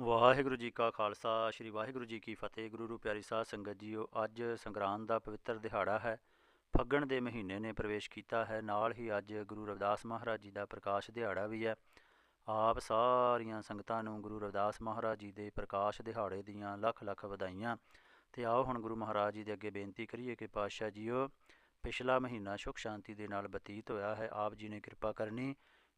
ਵਾਹਿਗੁਰੂ ਜੀ ਕਾ ਖਾਲਸਾ, ਸ੍ਰੀ ਵਾਹਿਗੁਰੂ ਜੀ ਕੀ ਫਤਿਹ। ਗੁਰੂ ਰੂ ਪਿਆਰੀ ਸਾਧ ਸੰਗਤ ਜੀਓ, ਅੱਜ ਸੰਗਰਾਂਦ ਦਾ ਪਵਿੱਤਰ ਦਿਹਾੜਾ ਹੈ। ਫੱਗਣ ਦੇ ਮਹੀਨੇ ਨੇ ਪ੍ਰਵੇਸ਼ ਕੀਤਾ ਹੈ। ਨਾਲ ਹੀ ਅੱਜ ਗੁਰੂ ਰਵਿਦਾਸ ਮਹਾਰਾਜ ਜੀ ਦਾ ਪ੍ਰਕਾਸ਼ ਦਿਹਾੜਾ ਵੀ ਹੈ। ਆਪ ਸਾਰੀਆਂ ਸੰਗਤਾਂ ਨੂੰ ਗੁਰੂ ਰਵਿਦਾਸ ਮਹਾਰਾਜ ਜੀ ਦੇ ਪ੍ਰਕਾਸ਼ ਦਿਹਾੜੇ ਦੀਆਂ ਲੱਖ ਲੱਖ ਵਧਾਈਆਂ। ਤੇ ਆਓ ਹੁਣ ਗੁਰੂ ਮਹਾਰਾਜ ਜੀ ਦੇ ਅੱਗੇ ਬੇਨਤੀ ਕਰੀਏ ਕਿ ਪਾਤਸ਼ਾਹ ਜੀਓ, ਪਿਛਲਾ ਮਹੀਨਾ ਸੁਖ ਸ਼ਾਂਤੀ ਦੇ ਨਾਲ ਬਤੀਤ ਹੋਇਆ ਹੈ। ਆਪ ਜੀ ਨੇ ਕਿਰਪਾ ਕਰਨੀ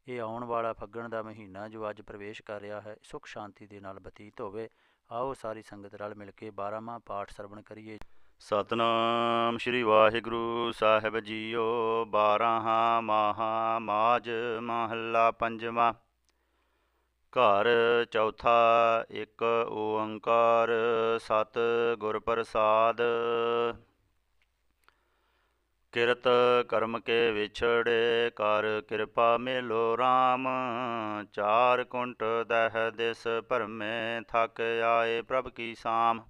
ਇਹ ਆਉਣ ਵਾਲਾ ਫੱਗਣ ਦਾ ਮਹੀਨਾ ਜੋ ਅੱਜ ਪ੍ਰਵੇਸ਼ ਕਰ ਰਿਹਾ ਹੈ, ਸੁਖ ਸ਼ਾਂਤੀ ਦੇ ਨਾਲ ਬਤੀਤ ਹੋਵੇ। ਆਓ ਸਾਰੀ ਸੰਗਤ ਰਲ ਮਿਲ ਕੇ 12ਵਾਂ ਪਾਠ ਸਰਵਣ ਕਰੀਏ। ਸਤਨਾਮ ਸ੍ਰੀ ਵਾਹਿਗੁਰੂ ਸਾਹਿਬ ਜੀਓ, ਬਾਰਾਹਾਂ ਮਾਹਾ ਮਾਜ ਮਹੱਲਾ ਪੰਜਵਾਂ। ਘਰ ਚੌਥਾ ਇੱਕ ਓੰਕਾਰ ਸਤ ਗੁਰ ਪ੍ਰਸਾਦ। ਕਿਰਤ ਕਰਮ ਕੇ ਵਿਛੜੇ, ਕਰ ਕਿਰਪਾ ਮੇਲੋ RAM ਚਾਰ ਕੁੰਟ ਦਹਿ ਦਿਸ ਭਰਮੇ, ਥਕ ਆਏ ਪ੍ਰਭ ਕੀ ਸਾਮ।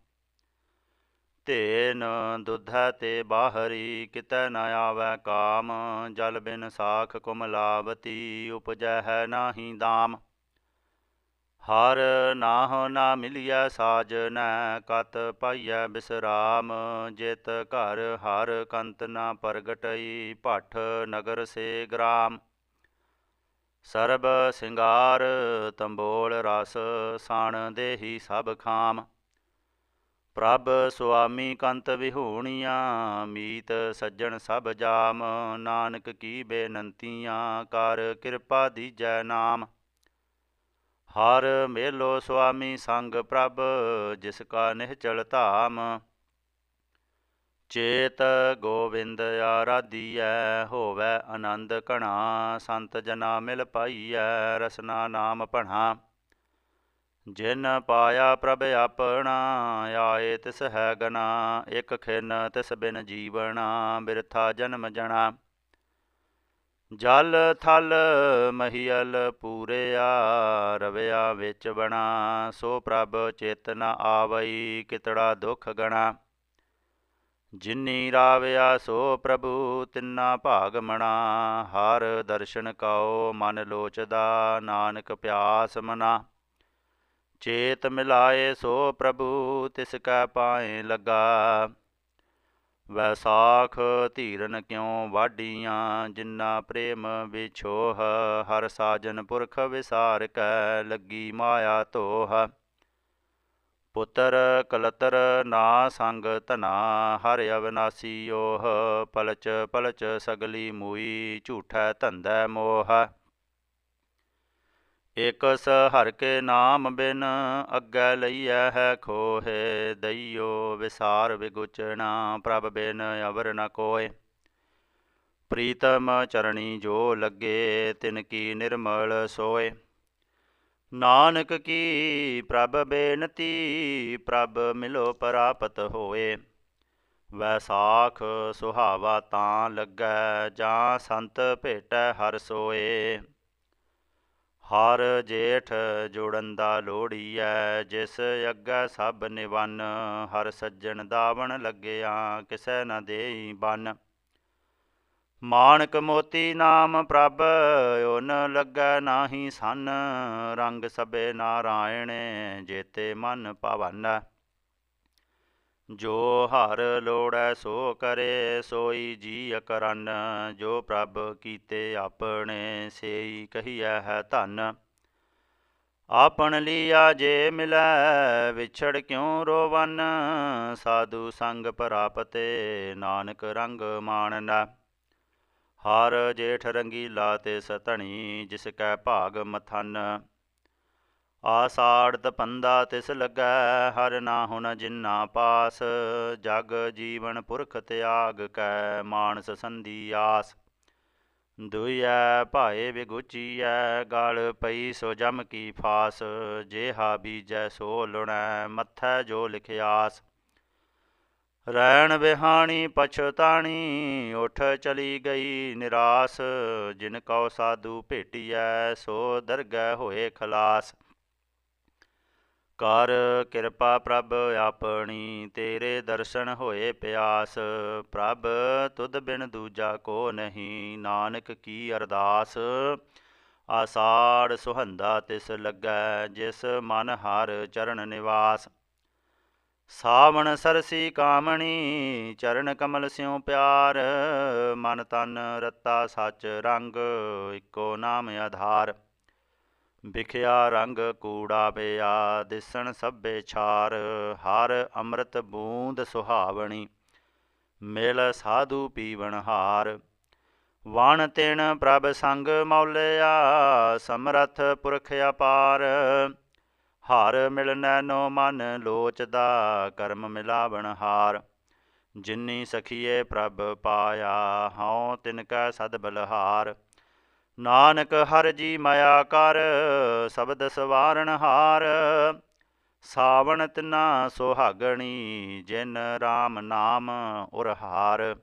ਤੇਨ ਦੁਧੈ ਤੇ ਬਾਹਰੀ, ਕਿਤੈ ਨ ਆਵੈ ਕਾਮ। ਜਲ ਬਿਨ ਸਾਖ ਕੁਮਲਾਵਤੀ ਉਪਜੈ ਹੈ ਨਾਹੀ ਦਾਮ। ਹਰ ਨਾਹ ਨਾ ਮਿਲਿਆ ਸਾਜਨੈ, ਕਤ ਪਾਈਐ ਬਿਸਰਾਮ। ਜਿਤ ਘਰ ਹਰ ਕੰਤ ਨਾ ਪ੍ਰਗਟਈ, ਭੱਠ ਨਗਰ ਸੇ ਗ੍ਰਾਮ। ਸਰਬ ਸਿੰਗਾਰ ਤੰਬੋਲ ਰਸ, ਸਾਣ ਦੇਹੀ ਸਭ ਖਾਮ। ਪ੍ਰਭ ਸੁਆਮੀ ਕੰਤ ਵਿਹੂਣੀਆਂ, ਮੀਤ ਸੱਜਣ ਸਭ ਜਾਮ। ਨਾਨਕ ਕੀ ਬੇਨੰਤੀਆਂ, ਕਰ ਕਿਰਪਾ ਦੀਜੈ ਨਾਮ। ਹਰ ਮੇਲੋ ਸੁਆਮੀ ਸੰਗ ਪ੍ਰਭ, ਜਿਸ ਕਾ ਨਿਹਚਲ ਧਾਮ। ਚੇਤ ਗੋਵਿੰਦ ਆਰਾਧੀਐ, ਹੋਵੈ ਆਨੰਦ ਘਣਾ, ਸੰਤ ਜਨਾ ਮਿਲ ਪਾਈਐ, ਰਸਨਾ ਨਾਮ ਭਣਾ। ਜਿਨ ਪਾਇਆ ਪ੍ਰਭ ਆਪਣਾ, ਆਏ ਤਿਸ ਹੈ ਗਨਾ, ਇਕ ਖਿਨ ਤਿਸ ਬਿਨ ਜੀਵਣਾ, ਬਿਰਥਾ ਜਨਮ ਜਣਾ। ਜਲ ਥਲ ਮਹੀਲ ਪੂਰਿਆ, ਰਵਿਆ ਵਿੱਚ ਬਣਾ, ਸੋ ਪ੍ਰਭ ਚੇਤਨਾ ਆਵਈ ਕਿਤੜਾ ਦੁਖ ਗਣਾ। ਜਿਨੀ ਰਾਵਿਆ ਸੋ ਪ੍ਰਭੂ ਤਿੰਨਾ ਭਾਗ ਮਣਾ, ਹਰ ਦਰਸ਼ਨ ਕਾਓ ਮਨ ਲੋਚਦਾ, ਨਾਨਕ ਪਿਆਸ ਮਨਾ। ਚੇਤ ਮਿਲਾਏ ਸੋ ਪ੍ਰਭੂ ਤਿਸ ਕੈ ਪਾਏ ਲਗਾ ਵੈਸਾਖ ਧੀਰਨ ਕਿਉ ਵਾਢੀਆਂ? ਜਿਨਾ ਪ੍ਰੇਮ ਵਿਛੋਹ, ਹਰ ਸਾਜਨ ਪੁਰਖ ਵਿਸਾਰ ਕੈ, ਲੱਗੀ ਮਾਇਆ ਧੋਹ। ਪੁੱਤਰ ਕਲਤਰ ਨਾ ਸੰਗ ਧਨਾ, ਹਰ ਅਵਨਾਸੀ ਓਹ, ਪਲਚ ਪਲਚ ਸਗਲੀ ਮੂਈ ਝੂਠੈ ਧੰਦੈ ਮੋਹ। ਇਕਸ ਹਰ ਕੇ ਨਾਮ ਬਿਨ ਅੱਗੇ ਲਈਐ ਹੈ ਖੋਹੇ, ਦਈਓ ਵਿਸਾਰ ਵਿਗੁਚਣਾ, ਪ੍ਰਭ ਬਿਨ ਅਵਰ ਨ ਕੋਏ ਪ੍ਰੀਤਮ ਚਰਣੀ ਜੋ ਲੱਗੇ, ਤਿਨ ਕੀ ਨਿਰਮਲ ਸੋਏ ਨਾਨਕ ਕੀ ਪ੍ਰਭ ਬੇਨਤੀ, ਪ੍ਰਭ ਮਿਲੋ ਪ੍ਰਾਪਤ ਹੋਏ। ਵੈਸਾਖ ਸੁਹਾਵਾ ਤਾਂ ਲੱਗੈ, ਜਾਂ ਸੰਤ ਭੇਟੈ ਹਰ ਸੋਏ। ਹਰ ਜੇਠ ਜੋੜਨ ਦਾ ਲੋੜੀਐ ਜਿਸ ਅੱਗੇ ਸਭ ਨਿਵਨ, ਹਰ ਸੱਜਣ ਦਾਵਣ ਲੱਗਿਆ ਕਿਸੈ ਨ ਦੇਈ ਬੰਨ। ਮਾਨਕ ਮੋਤੀ ਨਾਮ ਪ੍ਰਭ ਓਨ ਲੱਗੈ ਨਾਹੀ ਸੰਨ, ਰੰਗ ਸਬੇ ਨਾਰਾਇਣ ਜੇਤੇ ਮਨ ਪਵਨ ਜੋ ਹਰ ਲੋੜੈ ਸੋ ਕਰੇ, ਸੋਈ ਜੀ ਅਕਰਨ। ਜੋ ਪ੍ਰਭ ਕੀਤੇ ਆਪਣੇ, ਸੇਈ ਕਹੀਐ ਹੈ ਧਨ। ਆਪਣ ਲੀਆ ਜੇ ਮਿਲੈ, ਵਿਛੜ ਕਿਉ ਰੋਵਨ? ਸਾਧੂ ਸੰਗ ਪ੍ਰਾਪਤੇ, ਨਾਨਕ ਰੰਗ ਮਾਣਨਾ। ਹਰ ਜੇਠ ਰੰਗੀਲਾ ਤੇ ਸਤਣੀ, ਜਿਸ ਕੈ ਭਾਗ ਮਥਨ। ਆਸਾੜ ਤਪੰਦਾ ਤਿਸ ਲੱਗੈ, ਹਰ ਨਾ ਹੁਨ ਜਿਨਾ ਪਾਸ। ਜਗ ਜੀਵਨ ਪੁਰਖ ਤਿਆਗ ਕੈ, ਮਾਨਸ ਸੰਧੀ ਆਸ। ਦੁਇਐ ਭਾਏ ਵਿਗੁਚੀਐ, ਗਲ ਪਈ ਸੋ ਜਮ ਕੀ ਫਾਸ। ਜੇਹਾ ਬੀਜੈ ਸੋ ਲੁਣੈ, ਮੱਥੈ ਜੋ ਲਿਖਿਆਸ। ਰਹਿਣ ਬਿਹਾਣੀ ਪਛਤਾਣੀ ਉਠ ਚਲੀ ਗਈ ਨਿਰਾਸ। ਜਿਨ ਕਉ ਸਾਧੂ ਭੇਟੀਐ, ਸੋ ਦਰਗਹਿ ਹੋਏ ਖਲਾਸ। ਕਰ ਕਿਰਪਾ ਪ੍ਰਭ ਆਪਣੀ, ਤੇਰੇ ਦਰਸ਼ਨ ਹੋਏ ਪਿਆਸ। ਪ੍ਰਭ, ਤੁਧ ਬਿਨ ਦੂਜਾ ਕੋ ਨਹੀਂ, ਨਾਨਕ ਕੀ ਅਰਦਾਸ? ਆਸਾੜ ਸੁਹੰਦਾ ਤਿਸ ਲੱਗੈ, ਜਿਸ ਮਨ ਹਰ ਚਰਨ ਨਿਵਾਸ। ਸਾਵਣ ਸਰਸੀ ਕਾਮਣੀ, ਚਰਨ ਕਮਲ ਸਿਉ ਪਿਆਰ। ਮਨ ਤਨ ਰਤਾ ਸੱਚ ਰੰਗ, ਇੱਕੋ ਨਾਮ ਆਧਾਰ। ਵਿਖਿਆ ਰੰਗ ਕੂੜਾ ਪਿਆ, ਦਿਸਣ ਸਭੇ ਛਾਰ, ਹਰ ਅੰਮ੍ਰਿਤ ਬੂੰਦ ਸੁਹਾਵਣੀ, ਮਿਲ ਸਾਧੂ ਪੀਵਣ ਹਾਰ। ਵਣ ਤਿਣ ਪ੍ਰਭ ਸੰਗ ਮੌਲਿਆ, ਸਮਰਥ ਪੁਰਖ ਅਪਾਰ। ਹਰ ਮਿਲਨੈ ਨੋ ਮਨ ਲੋਚਦਾ, ਕਰਮ ਮਿਲਾਵਣ ਹਾਰ। ਜਿਨੀ ਸਖੀਏ ਪ੍ਰਭ ਪਾਇਆ, ਹਉ ਤਿਨ ਕੈ ਸਦ ਬਲਹਾਰ। ਨਾਨਕ ਹਰ ਜੀ ਮਾਇਆ ਕਰ, ਸ਼ਬਦ ਸਵਾਰਣ ਹਾਰ। ਸਾਵਣ ਤਿਨਾ ਸੁਹਾਗਣੀ, ਜਿਨ RAM ਨਾਮ ਉਰਹਾਰ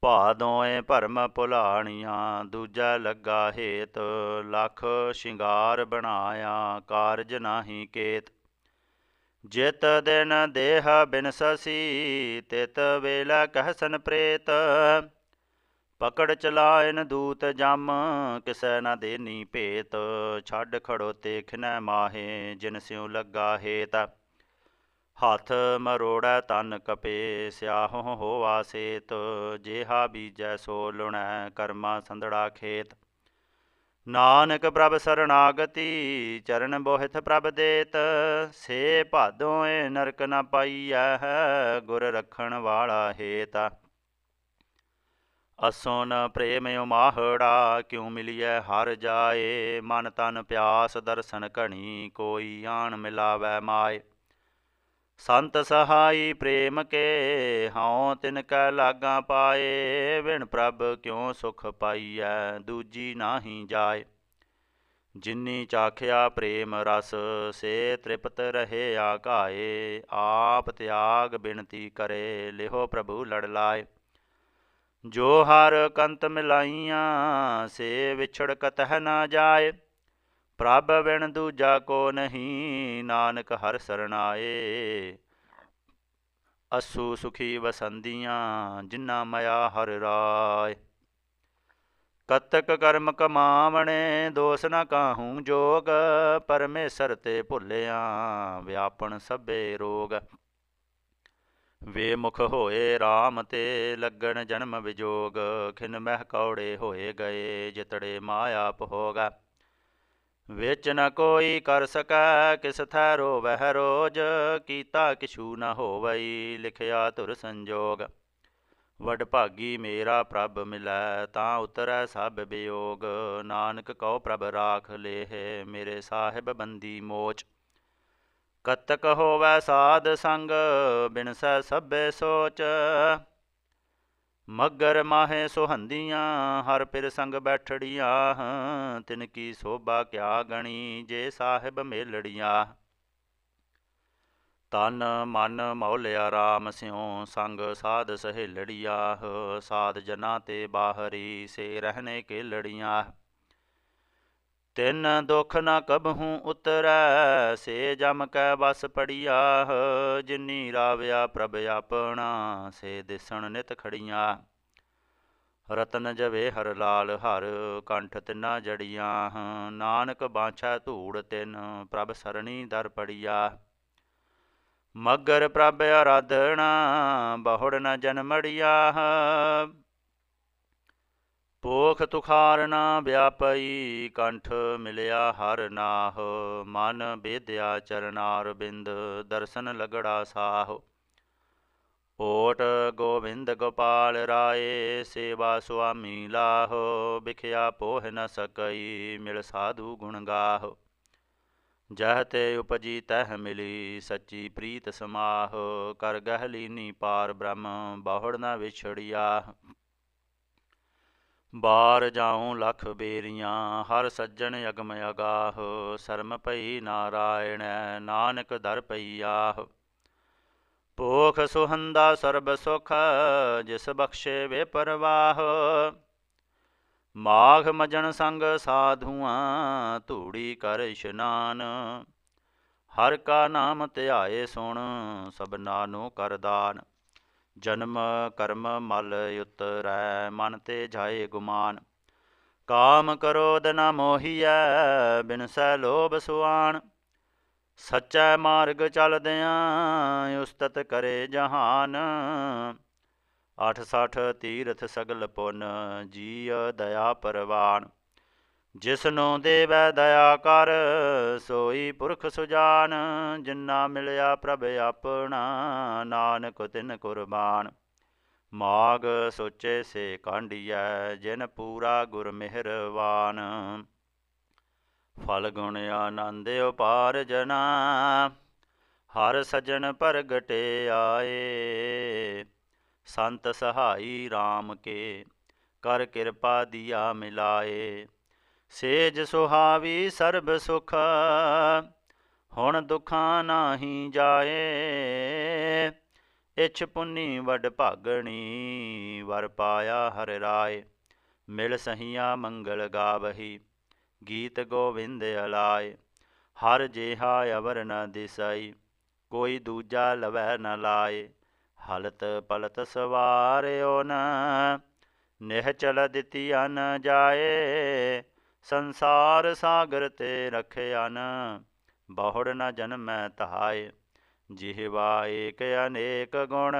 ਭਾਦੋਏ ਭਰਮ ਭੁਲਾਣੀਆਂ, ਦੂਜਾ ਲੱਗਾ ਹੇਤ, ਲੱਖ ਸ਼ਿੰਗਾਰ ਬਣਾਇਆ, ਕਾਰਜ ਨਾਹੀ ਕੇਤ। ਜਿਤ ਦਿਨ ਦੇਹ ਬਿਨਸਸੀ, ਤਿਤ ਵੇਲਾ ਕਹਿਸਨ ਪ੍ਰੇਤ। ਪਕੜ ਚਲਾਇਨ ਦੂਤ ਜਮ, ਕਿਸੈ ਨ ਦੇਨੀ ਭੇਤ। ਛੱਡ ਖੜੋਤੇ ਖਿਨੈ ਮਾਹੇ, ਜਿਨ ਸਿਉ ਲੱਗਾ ਹੇਤ। ਹੱਥ ਮਰੋੜੈ ਤਨ ਕਪੇ, ਸਿਆਹੋ ਹੋਵਾ ਸੇਤ। ਜੇਹਾ ਬੀਜੈ ਸੋ ਲੁਣੈ ਕਰਮਾ ਸੰਧੜਾ ਖੇਤ। ਨਾਨਕ ਪ੍ਰਭ ਸਰਣਾਗਤੀ ਚਰਨ ਬੋਹਿਤ ਪ੍ਰਭ ਦੇਤ। ਸੇ ਭਾਦੋਏ ਨਰਕ ਨ ਪਾਈਐ, ਗੁਰ ਰਖਣ ਵਾਲਾ ਹੇਤ। ਅਸੋ ਪ੍ਰੇਮ ਉਮਾਹੜਾ ਕਿਉ ਮਿਲਿਐ ਹਰ ਜਾਏ? ਮਨ ਤਨ ਪਿਆਸ ਦਰਸ਼ਨ ਘਣੀ, ਕੋਈ ਆਣ ਮਿਲਾਵੈ ਮਾਏ। ਸੰਤ ਸਹਾਈ ਪ੍ਰੇਮ ਕੇ, ਹਉ ਤਿਨ ਕੈ ਲਾਗਾ ਪਾਏ। ਵਿਣ ਪ੍ਰਭ ਕਿਉ ਸੁਖ ਪਾਈਐ, ਦੂਜੀ ਨਾਹੀ ਜਾਏ। ਜਿਨੀ ਚਾਖਿਆ ਪ੍ਰੇਮ ਰਸ, ਸੇ ਤ੍ਰਿਪਤ ਰਹੇ ਆਕਾਏ ਆਪ ਤਿਆਗ ਬਿਨਤੀ ਕਰੇ, ਲਿਹੋ ਪ੍ਰਭੂ ਲੜ ਲਾਏ। ਜੋ ਹਰ ਕੰਤ ਮਿਲਾਈਆਂ, ਸੇ ਵਿਛੜ ਕਤਹ ਨਾ ਜਾਏ। ਪ੍ਰਭ ਬਿਨ ਦੂਜਾ ਕੋ ਨਹੀਂ, ਨਾਨਕ ਹਰ ਸਰਣਾਏ ਅਸੂ ਸੁਖੀ ਵਸੰਦੀਆਂ ਜਿਨਾ ਮਇਆ ਹਰ ਰਾਏ। ਕਤਕ ਕਰਮ ਕਮਾਵਣੇ, ਦੋਸ ਨਾ ਕਾਹੂ ਜੋਗ। ਪਰਮੇਸ਼ਰ ਤੇ ਭੁੱਲਿਆ, ਵਿਆਪਣ ਸਭੇ ਰੋਗ। ਵੇਮੁਖ ਹੋਏ RAM ਤੇ ਲੱਗਣ ਜਨਮ ਵਿਜੋਗ, ਖਿਨ ਮਹਿ ਕੌੜੇ ਹੋਏ ਗਏ ਜਿਤੜੇ ਮਾਇਆ ਭੋਗਾ। ਵਿੱਚ ਨ ਕੋਈ ਕਰ ਸਕੈ, ਕਿਸ ਥੈ ਰੋਵਹਿ ਰੋਜ, ਕੀਤਾ ਕਿਛੂ ਨ ਹੋਵਈ, ਲਿਖਿਆ ਧੁਰ ਸੰਜੋਗ। ਵਡ ਭਾਗੀ ਮੇਰਾ ਪ੍ਰਭ ਮਿਲੈ, ਤਾਂ ਉਤਰੈ ਸਭ ਬਿਯੋਗ। ਨਾਨਕ ਕਉ ਪ੍ਰਭ ਰਾਖ ਲੇਹ, ਮੇਰੇ ਸਾਹਿਬ ਬੰਦੀ ਮੋਚ। ਕਤਕ ਹੋਵੈ ਸਾਧ ਸੰਗ, ਬਿਨਸੈ ਸਭੇ ਸੋਚ। ਮਗਰ ਮਾਹੇ ਸੁਹੰਦੀਆਂ, ਹਰ ਪਿਰ ਸੰਗ ਬੈਠੜੀਆਂ, ਤਿਨ ਕੀ ਸੋਭਾ ਕਿਆ ਗਣੀ, ਜੇ ਸਾਹਿਬ ਮੇਲੜੀਆਂ। ਤਨ ਮਨ ਮੌਲਿਆ ਰਾਮ ਸਿਉ, ਸੰਗ ਸਾਧ ਸਹੇਲੜੀਆਂ, ਸਾਧ ਜਨਾ ਤੇ ਬਾਹਰੀ, ਸੇ ਰਹਨੇ ਕੇ ਲੜੀਆਂ ਤਿੰਨ ਦੁਖ ਨ ਕਬਹੂ ਉਤਰੈ, ਸੇ ਜਮ ਕੈ ਬਸ ਪੜੀਆ ਜਿਨੀ ਰਾਵਿਆ ਪ੍ਰਭ ਆਪਣਾ, ਸੇ ਦਿਸਣ ਨਿਤ ਖੜੀਆਂ ਰਤਨ ਜਵੇ ਹਰ ਲਾਲ, ਹਰ ਕੰਠ ਤਿਨਾ ਜੜੀਆਂ, ਨਾਨਕ ਬਾਛਾ ਧੂੜ ਤਿਨ, ਪ੍ਰਭ ਸਰਣੀ ਦਰ ਪੜੀਆ ਮਗਰ ਪ੍ਰਭ ਆਰਾਧਣਾ ਬਹੁੜ ਨ ਜਨਮੜੀਆ ਪੋਖ ਤੁਖਾਰ ਨਾ ਵਿਆਪਈ, ਕੰਠ ਮਿਲਿਆ ਹਰ ਨਾਹ। ਮਨ ਬੇਦਿਆ ਚਰਨਾਰ ਬਿੰਦ, ਦਰਸ਼ਨ ਲਗੜਾ ਸਾਹ। ਓਟ ਗੋਬਿੰਦ ਗੋਪਾਲ ਰਾਏ, ਸੇਵਾ ਸੁਆਮੀ ਲਾਹੋ। ਵਿਖਿਆ ਪੋਹ ਨ ਸਕਈ, ਮਿਲ ਸਾਧੂ ਗੁਣ ਗਾਹ। ਜਹ ਤੇ ਉਪਜੀ ਤਹ ਮਿਲੀ, ਸੱਚੀ ਪ੍ਰੀਤ ਸਮਾਹ। ਕਰ ਗਹਿਲੀਨੀ ਪਾਰ ਬ੍ਰਹਮ, ਬਾਹੜ ਨ ਵਿਛੜਿਆ। ਬਾਰ ਜਾਉ ਲਖ ਬੇਰੀਆਂ, ਹਰ ਸੱਜਣ ਅਗਮ ਅਗਾਹ, ਸਰਮ ਭਈ ਨਾਰਾਇਣ, ਨਾਨਕ ਦਰ ਪਈ ਆਹ ਪੋਖ ਸੁਹੰਦਾ ਸਰਬ ਸੁਖ, ਜਿਸ ਬਖਸ਼ੇ ਵੇ ਪਰਵਾਹ। ਮਾਘ ਮਜਨ ਸੰਗ ਸਾਧੂਆਂ, ਧੂੜੀ ਕਰ ਇਸ਼ਨਾਨ। ਹਰ ਕਾ ਨਾਮ ਧਿਆਏ ਸੁਣ ਸਭਨਾ ਨੂੰ ਕਰਦਾਨ ਜਨਮ, ਕਰਮ, ਮਲ ਉਤਰੈ ਮਨ ਤੇ ਜਾਏ ਗੁਮਾਨ। ਕਾਮ ਕਰੋਧ ਨ ਮੋਹੀਐ ਬਿਨਸੈ ਲੋਭ ਸੁਆਣ। ਸੱਚੈ ਮਾਰਗ ਚਲਦਿਆਂ ਉਸਤਤ ਕਰੇ ਜਹਾਨ। ਅਠ ਸਠ ਤੀਰਥ ਸਗਲ ਪੁੰਨ, ਜੀਅ ਦਇਆ ਪਰਵਾਨ। ਜਿਸਨੂੰ ਦੇਵੈ ਦਇਆ ਕਰ, ਸੋਈ ਪੁਰਖ ਸੁਜਾਨ, ਜਿਨਾ ਮਿਲਿਆ ਪ੍ਰਭ ਆਪਣਾ, ਨਾਨਕ ਤਿਨ ਕੁਰਬਾਨ। ਮਾਗ ਸੋਚੇ ਸੇ ਕਾਂਢੀਐ, ਜਿਨ ਪੂਰਾ ਗੁਰ ਮਿਹਰਵਾਨ। ਫਲ ਗੁਣ ਆਨੰਦ ਉਪਾਰ ਜਨਾ, ਹਰ ਸਜਣ ਪ੍ਰਗਟੇ ਆਏ। ਸੰਤ ਸਹਾਈ RAM ਕੇ, ਕਰ ਕਿਰਪਾ ਦੀਆ ਮਿਲਾਏ। ਸੇਜ ਸੁਹਾਵੀ ਸਰਬ ਸੁਖ, ਹੁਣ ਦੁਖਾਂ ਨਾਹੀ ਜਾਏ। ਇਛ ਪੁੰਨੀ ਵਡ ਭਾਗਣੀ, ਵਰ ਪਾਇਆ ਹਰ ਰਾਏ। ਮਿਲ ਸਹੀਆਂ ਮੰਗਲ ਗਾਵਹੀ, ਗੀਤ ਗੋਵਿੰਦ ਅਲਾਏ। ਹਰ ਜੇਹਾ ਅਵਰ ਨ ਦਿਸਈ, ਕੋਈ ਦੂਜਾ ਲਵੈ ਨ ਲਾਏ। ਹਲਤ ਪਲਤ ਸਵਾਰਿਓ ਨ ਨਿਹਚਲ ਦਿੱਤੀ ਅਨ ਜਾਏ। ਸੰਸਾਰ ਸਾਗਰ ਤੇ ਰਖਿਆ ਨ ਬਹੁੜ ਨ ਜਨਮੈ ਤਹਾਏ ਜਿਹਵਾ ਏਕ ਅਨੇਕ ਗੁਣ,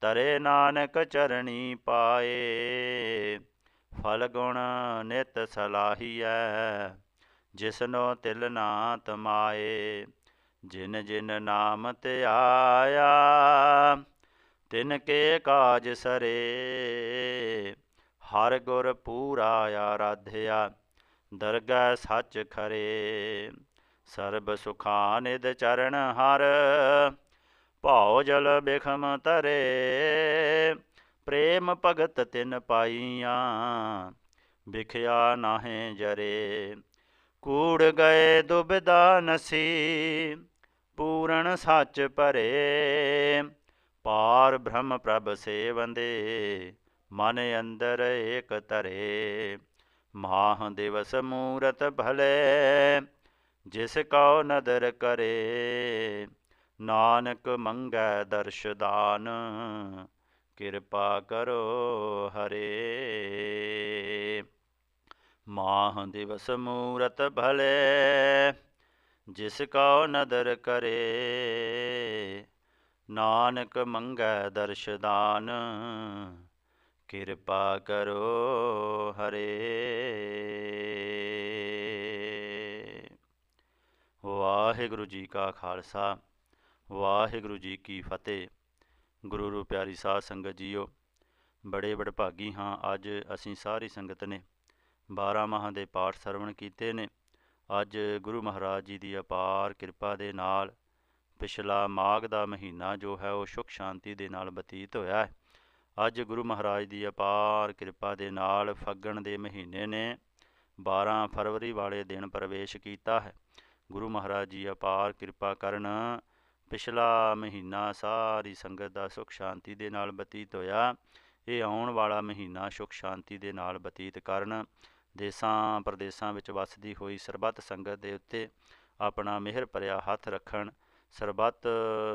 ਤਰੇ ਨਾਨਕ ਚਰਣੀ ਪਾਏ। ਫਲ ਗੁਣ ਨਿਤ ਸਲਾਹੀਐ, ਜਿਸਨੋ ਤਿਲ ਨਾ ਤਮਾਏ ਜਿਨ ਜਿਨ ਨਾਮ ਤੇ ਆਇਆ, ਤਿਨ ਕੇ ਕਾਜ ਸਰੇ। ਹਰ ਗੁਰ ਪੂਰਾ ਆਰਾਧਿਆ, ਦਰਗਹਿ ਸੱਚ ਖਰੇ। ਸਰਬ ਸੁਖਾ ਨਿਦ ਚਰਨ ਹਰ, ਭਾਉ ਜਲ ਬਿਖਮ ਤਰੇ ਪ੍ਰੇਮ ਭਗਤ ਤਿਨ ਪਾਈਆਂ, ਵਿਖਿਆ ਨਾਹੇ ਜਰੇ। ਕੂੜ ਗਏ ਦੁਬਿਦਾ ਨਸੀ, ਪੂਰਨ ਸੱਚ ਭਰੇ। ਪਾਰ ਬ੍ਰਹਮ ਪ੍ਰਭ ਸੇਵੰਦੇ ਮਨ ਅੰਦਰ ਏਕ ਧਰੇ, ਮਾਹ ਦਿਵਸ ਮੂਰਤ ਭਲੇ, ਜਿਸ ਕਉ ਨਦਰ ਕਰੇ, ਨਾਨਕ ਮੰਗੈ ਦਰਸ਼ਦਾਨ ਕਿਰਪਾ ਕਰੋ ਹਰੇ। ਮਾਹ ਦਿਵਸ ਮੂਰਤ ਭਲੇ, ਜਿਸ ਕਉ ਨਦਰ ਕਰੇ, ਨਾਨਕ ਮੰਗੈ ਦਰਸ਼ਦਾਨ ਕਿਰਪਾ ਕਰੋ ਹਰੇ। ਵਾਹਿਗੁਰੂ ਜੀ ਕਾ ਖਾਲਸਾ, ਵਾਹਿਗੁਰੂ ਜੀ ਕੀ ਫਤਿਹ। ਗੁਰੂ ਰੂ ਪਿਆਰੀ ਸਾਧ ਸੰਗਤ ਜੀਓ, ਬੜੇ ਵਡਭਾਗੀ ਹਾਂ, ਅੱਜ ਅਸੀਂ ਸਾਰੀ ਸੰਗਤ ਨੇ 12 ਮਾਹਾਂ ਦੇ ਪਾਠ ਸਰਵਣ ਕੀਤੇ ਨੇ। ਅੱਜ ਗੁਰੂ ਮਹਾਰਾਜ ਜੀ ਦੀ ਅਪਾਰ ਕਿਰਪਾ ਦੇ ਨਾਲ ਪਿਛਲਾ ਮਾਘ ਦਾ ਮਹੀਨਾ ਜੋ ਹੈ, ਉਹ ਸੁਖ ਸ਼ਾਂਤੀ ਦੇ ਨਾਲ ਬਤੀਤ ਹੋਇਆ ਹੈ। ਅੱਜ ਗੁਰੂ ਮਹਾਰਾਜ ਦੀ ਅਪਾਰ ਕਿਰਪਾ ਦੇ ਨਾਲ ਫੱਗਣ ਦੇ ਮਹੀਨੇ ਨੇ 12 ਫਰਵਰੀ ਵਾਲੇ ਦਿਨ ਪ੍ਰਵੇਸ਼ ਕੀਤਾ ਹੈ। ਗੁਰੂ ਮਹਾਰਾਜ ਜੀ ਅਪਾਰ ਕਿਰਪਾ ਕਰਨ ਪਿਛਲਾ ਮਹੀਨਾ ਸਾਰੀ ਸੰਗਤ ਦਾ ਸੁਖ ਸ਼ਾਂਤੀ ਦੇ ਨਾਲ ਬਤੀਤ ਹੋਇਆ। ਇਹ ਆਉਣ ਵਾਲਾ ਮਹੀਨਾ ਸੁਖ ਸ਼ਾਂਤੀ ਦੇ ਨਾਲ ਬਤੀਤ ਕਰਨ ਦੇਸਾਂ ਪ੍ਰਦੇਸਾਂ ਵਿੱਚ ਵਸਦੀ ਹੋਈ ਸਰਬੱਤ ਸੰਗਤ ਦੇ ਉੱਤੇ ਆਪਣਾ ਮਿਹਰ ਭਰਿਆ ਹੱਥ ਰੱਖਣ, ਸਰਬੱਤ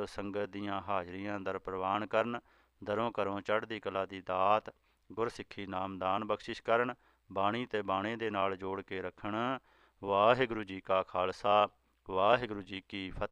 ਸੰਗਤ ਦੀਆਂ ਹਾਜ਼ਰੀਆਂ ਦਰ ਪ੍ਰਵਾਨ ਕਰਨ ਦਰੋਂ ਕਰੋਂ ਚੜ੍ਹਦੀ ਕਲਾ ਦੀ ਦਾਤ, ਗੁਰਸਿੱਖੀ ਨਾਮਦਾਨ ਬਖਸ਼ਿਸ਼ ਕਰਨ, ਬਾਣੀ ਤੇ ਬਾਣੇ ਦੇ ਨਾਲ ਜੋੜ ਕੇ ਰੱਖਣ। ਵਾਹਿਗੁਰੂ ਜੀ ਕਾ ਖਾਲਸਾ, ਵਾਹਿਗੁਰੂ ਜੀ ਕੀ ਫਤਿਹ।